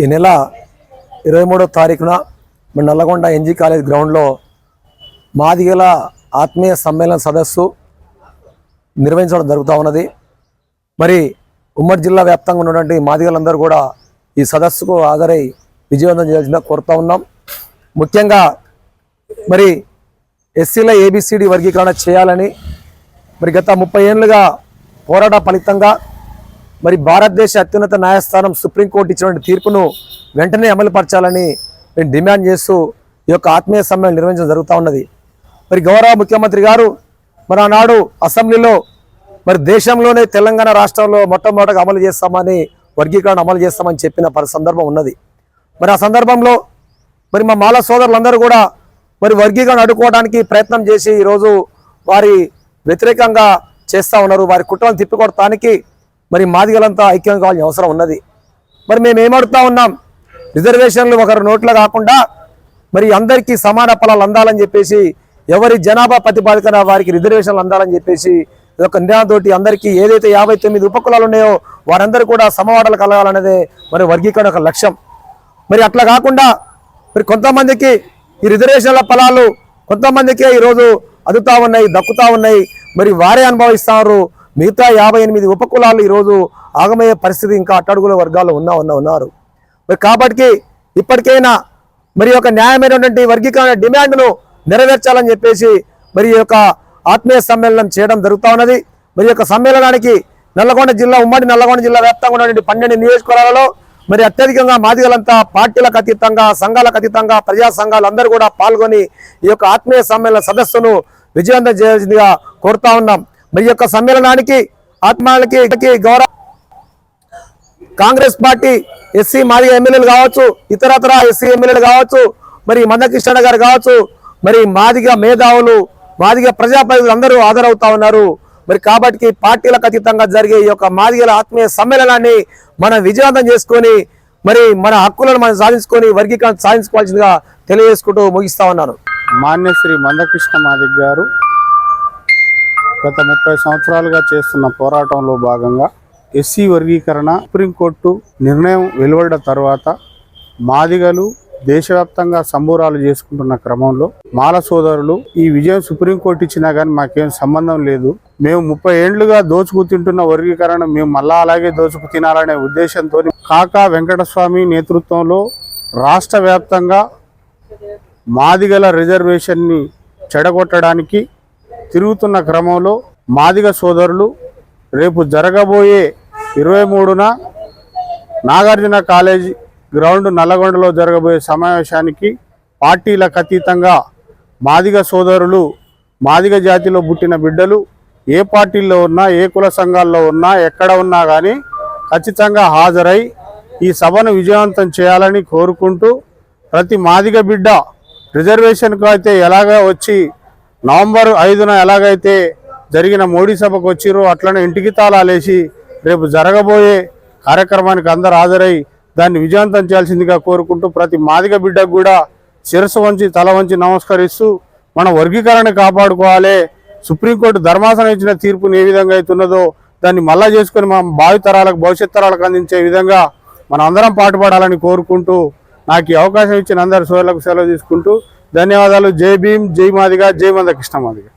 ఈ నెల ఇరవై మూడో తారీఖున మన నల్లగొండ ఎన్జీ కాలేజ్ గ్రౌండ్లో మాదిగల ఆత్మీయ సమ్మేళన సదస్సు నిర్వహించడం జరుగుతూ ఉన్నది. మరి ఉమ్మడి జిల్లా వ్యాప్తంగా ఉన్నటువంటి మాదిగలందరూ కూడా ఈ సదస్సుకు హాజరై విజయవంతం చేయాల్సిందిగా కోరుతూ ఉన్నాం. ముఖ్యంగా మరి ఎస్సీల ఏబిసిడి వర్గీకరణ చేయాలని మరి గత ముప్పై ఏళ్ళుగా పోరాట ఫలితంగా మరి భారతదేశ అత్యున్నత న్యాయస్థానం సుప్రీంకోర్టు ఇచ్చినటువంటి తీర్పును వెంటనే అమలుపరచాలని మేము డిమాండ్ చేస్తూ ఈ యొక్క ఆత్మీయ సమ్మేళనం నిర్వహించడం జరుగుతూ ఉన్నది. మరి గౌరవ ముఖ్యమంత్రి గారు మరి ఆనాడు అసెంబ్లీలో మరి దేశంలోనే తెలంగాణ రాష్ట్రంలో మొట్టమొదటగా అమలు చేస్తామని వర్గీకరణ అమలు చేస్తామని చెప్పిన సందర్భం ఉన్నది. మరి ఆ సందర్భంలో మరి మా మాల సోదరులందరూ కూడా మరి వర్గీకరణ అడ్డుకోవడానికి ప్రయత్నం చేసి ఈరోజు వారి వ్యతిరేకంగా చేస్తూ ఉన్నారు. వారి కుట్రలను తిప్పికొడటానికి మరి మాదిగలంతా ఐక్యం కావాల్సిన అవసరం ఉన్నది. మరి మేము ఏమడుతా ఉన్నాం? రిజర్వేషన్లు ఒకరు నోట్లో కాకుండా మరి అందరికీ సమాన ఫలాలు అందాలని చెప్పేసి ఎవరి జనాభా ప్రతిపాదికన వారికి రిజర్వేషన్లు అందాలని చెప్పేసి ఒక యొక్క అందరికీ ఏదైతే యాభై తొమ్మిది ఉపకులాలు ఉన్నాయో వారందరూ కూడా సమవాడలు కలగాలనేదే మరి వర్గీకరణ ఒక లక్ష్యం. మరి అట్లా కాకుండా మరి కొంతమందికి ఈ రిజర్వేషన్ల ఫలాలు కొంతమందికే ఈరోజు అందుతా ఉన్నాయి దక్కుతా ఉన్నాయి మరి వారే అనుభవిస్తారు మిగతా యాభై ఎనిమిది ఉపకులాలు ఈరోజు ఆగమయ్యే పరిస్థితి ఇంకా అట్టడుగుల వర్గాల్లో ఉన్నా ఉన్నా ఉన్నారు. మరి కాబట్టి ఇప్పటికైనా మరి ఒక న్యాయమైనటువంటి వర్గీకరణ డిమాండ్ను నెరవేర్చాలని చెప్పేసి మరి యొక్క ఆత్మీయ సమ్మేళనం చేయడం జరుగుతూ ఉన్నది. మరి యొక్క సమ్మేళనానికి నల్లగొండ జిల్లా ఉమ్మడి నల్లగొండ జిల్లా వ్యాప్తంగా ఉన్నటువంటి పన్నెండు నియోజకవర్గాలలో మరి అత్యధికంగా మాదిగలంతా పార్టీలకు అతీతంగా సంఘాలకు అతీతంగా ప్రజా సంఘాలు అందరూ కూడా పాల్గొని ఈ యొక్క ఆత్మీయ సమ్మేళన సదస్సును విజయవంతం చేయాల్సిందిగా కోరుతా ఉన్నాం. మరి యొక్క సమ్మేళనానికి ఆత్మాలకి గౌరవ కాంగ్రెస్ పార్టీ ఎస్సీ మాదిగ ఎమ్మెల్యేలు కావచ్చు ఇతరతర ఎస్సీ ఎమ్మెల్యేలు కావచ్చు మరి మందకృష్ణ గారు కావచ్చు మరి మాదిగ మేధావులు మాదిగ ప్రజాప్రతినిధులు అందరూ హాజరవుతా ఉన్నారు. మరి కాబట్టి పార్టీలకు అతీతంగా జరిగే ఈ యొక్క మాదిగల ఆత్మీయ సమ్మేళనాన్ని మనం విజయవంతం చేసుకొని మరి మన హక్కులను మనం సాధించుకొని వర్గీకరణ సాధించుకోవాల్సిందిగా తెలియజేసుకుంటూ ముగిస్తా ఉన్నాను. మాన్యశ్రీ మందకృష్ణ మాదిగ్ గారు గత ముప్పై సంవత్సరాలుగా చేస్తున్న పోరాటంలో భాగంగా ఎస్సీ వర్గీకరణ సుప్రీంకోర్టు నిర్ణయం వెలువడిన తర్వాత మాదిగలు దేశవ్యాప్తంగా సంబూరాలు చేసుకుంటున్న క్రమంలో మాల సోదరులు ఈ విజయం సుప్రీంకోర్టు ఇచ్చినా కానీ మాకేం సంబంధం లేదు. మేము ముప్పై ఏండ్లుగా దోచుకు తింటున్న వర్గీకరణ మేము మళ్ళా అలాగే దోచుకు తినాలనే ఉద్దేశంతో కాకా వెంకటస్వామి నేతృత్వంలో రాష్ట్ర వ్యాప్తంగా మాదిగల రిజర్వేషన్ని చెడగొట్టడానికి తిరుగుతున్న క్రమంలో మాదిగ సోదరులు రేపు జరగబోయే ఇరవై మూడున నాగార్జున కాలేజ్ గ్రౌండ్ నల్లగొండలో జరగబోయే సమావేశానికి పార్టీలకు అతీతంగా మాదిగ సోదరులు మాదిగ జాతిలో పుట్టిన బిడ్డలు ఏ పార్టీల్లో ఉన్నా ఏ కుల సంఘాల్లో ఉన్నా ఎక్కడ ఉన్నా కానీ ఖచ్చితంగా హాజరై ఈ సభను విజయవంతం చేయాలని కోరుకుంటూ ప్రతి మాదిగ బిడ్డ రిజర్వేషన్కు అయితే ఎలాగ వచ్చి నవంబర్ ఐదున ఎలాగైతే జరిగిన మోడీ సభకు వచ్చిరో అట్లనే ఇంటికి తాళాలేసి రేపు జరగబోయే కార్యక్రమానికి అందరు హాజరై దాన్ని విజయవంతం చేయాల్సిందిగా కోరుకుంటూ ప్రతి మాదిక బిడ్డకు కూడా శిరస్సు వంచి తల వంచి నమస్కరిస్తూ మన వర్గీకరణ కాపాడుకోవాలి. సుప్రీంకోర్టు ధర్మాసనం ఇచ్చిన తీర్పుని ఏ విధంగా అవుతున్నదో దాన్ని మళ్ళా చేసుకొని మనం భావితరాలకు భవిష్యత్ తరాలకు అందించే విధంగా మన అందరం పాటుపడాలని కోరుకుంటూ నాకు ఈ అవకాశం ఇచ్చిన అందరి సోదరులకు సెలవు తీసుకుంటూ ధన్యవాదాలు. జై భీమ్ జై మాదిగా జై మంద కృష్ణ మాదిగా.